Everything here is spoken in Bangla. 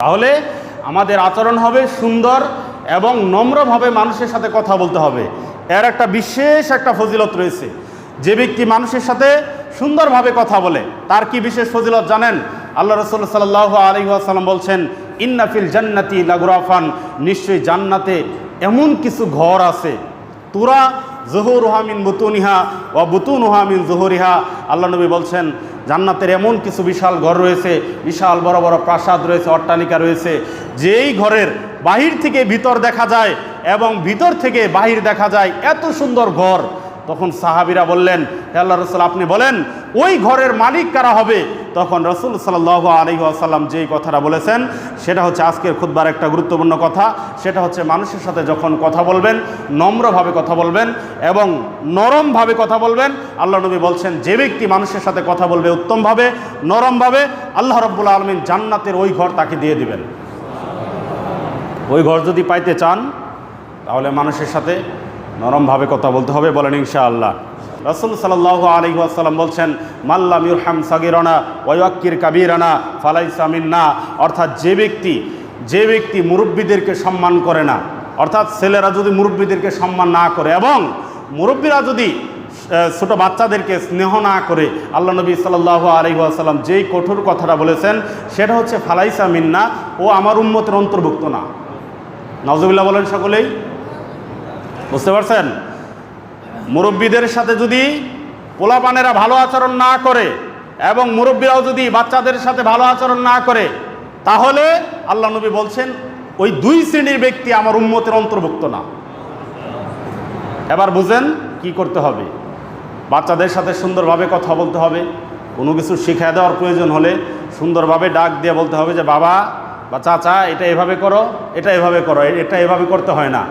তাহলে আমাদের আচরণ হবে সুন্দর এবং নম্রভাবে মানুষের সাথে কথা বলতে হবে। এর একটা বিশেষ একটা ফজিলত রয়েছে। যে ব্যক্তি মানুষের সাথে সুন্দরভাবে কথা বলে, তার কি বিশেষ ফজিলত জানেন? আল্লাহ রসুল সাল্লাহ আলী আসাল্লাম বলছেন ইন্নাফিল জান্নাতি লাগুরাফান। নিশ্চয়ই জান্নাতে এমন কিছু ঘর আছে তুরা জহুর হামিন বুতুনিহা ও বুতুন ওহামিন জহুরিহা। আল্লাহ নবী বলছেন, জান্নাতের এমন কিছু বিশাল ঘর রয়েছে, বিশাল বড় বড় প্রাসাদ রয়েছে, অট্টালিকা রয়েছে, যেই ঘরের বাহির থেকে ভিতর দেখা যায় এবং ভিতর থেকে বাহির দেখা যায়। এত সুন্দর ঘর। তখন সাহাবিরা বললেন, হে আল্লাহ রসুল, আপনি বলেন, ওই ঘরের মালিক কারা হবে? তখন রসুল সাল্লাহ আলী আসাল্লাম যেই কথাটা বলেছেন, সেটা হচ্ছে আজকের খুদ্বার একটা গুরুত্বপূর্ণ কথা। সেটা হচ্ছে মানুষের সাথে যখন কথা বলবেন, নম্রভাবে কথা বলবেন এবং নরমভাবে কথা বলবেন, আল্লাহ নবী বলছেন, যে ব্যক্তি মানুষের সাথে কথা বলবে উত্তমভাবে, নরমভাবে, আল্লাহ রব্বুল আলমিন জান্নাতের ওই ঘর তাকে দিয়ে দিবেন। ওই ঘর যদি পাইতে চান, তাহলে মানুষের সাথে নরমভাবে কথা বলতে হবে, বলেন ইনশা আল্লাহ রসুল সাল্লাহ আলী আসাল্লাম বলছেন মাল্লাম ইউরহাম সাগিরানা ওয়াক্কির কাবিরানা ফালাইসামিন্না অর্থাৎ যে ব্যক্তি যে ব্যক্তি মুরব্বীদেরকে সম্মান করে না, অর্থাৎ ছেলেরা যদি মুরব্বীদেরকে সম্মান না করে এবং মুরব্বীরা যদি ছোট বাচ্চাদেরকে স্নেহ না করে, আল্লাহ নবী সাল্লাহ আলী আসাল্লাম যেই কঠোর কথাটা বলেছেন, সেটা হচ্ছে ফালাইসা মিন্না, ও আমার উন্মতের অন্তর্ভুক্ত না। নজরুল্লাহ বলেন সকলেই। বুঝতে পারছেন? মুরব্বীদের সাথে যদি পোলাপানেরা ভালো আচরণ না করে এবং মুরব্বীরাও যদি বাচ্চাদের সাথে ভালো আচরণ না করে, তাহলে আল্লাহ নবী বলছেন, ওই দুই শ্রেণির ব্যক্তি আমার উন্মতের অন্তর্ভুক্ত না। এবার বুঝেন কি করতে হবে। বাচ্চাদের সাথে সুন্দরভাবে কথা বলতে হবে। কোনো কিছু শিখিয়ে দেওয়ার প্রয়োজন হলে সুন্দরভাবে ডাক দিয়ে বলতে হবে যে, বাবা বা চাচা, এটা এভাবে করো, এটা এভাবে করো, এটা এভাবে করতে হয় না।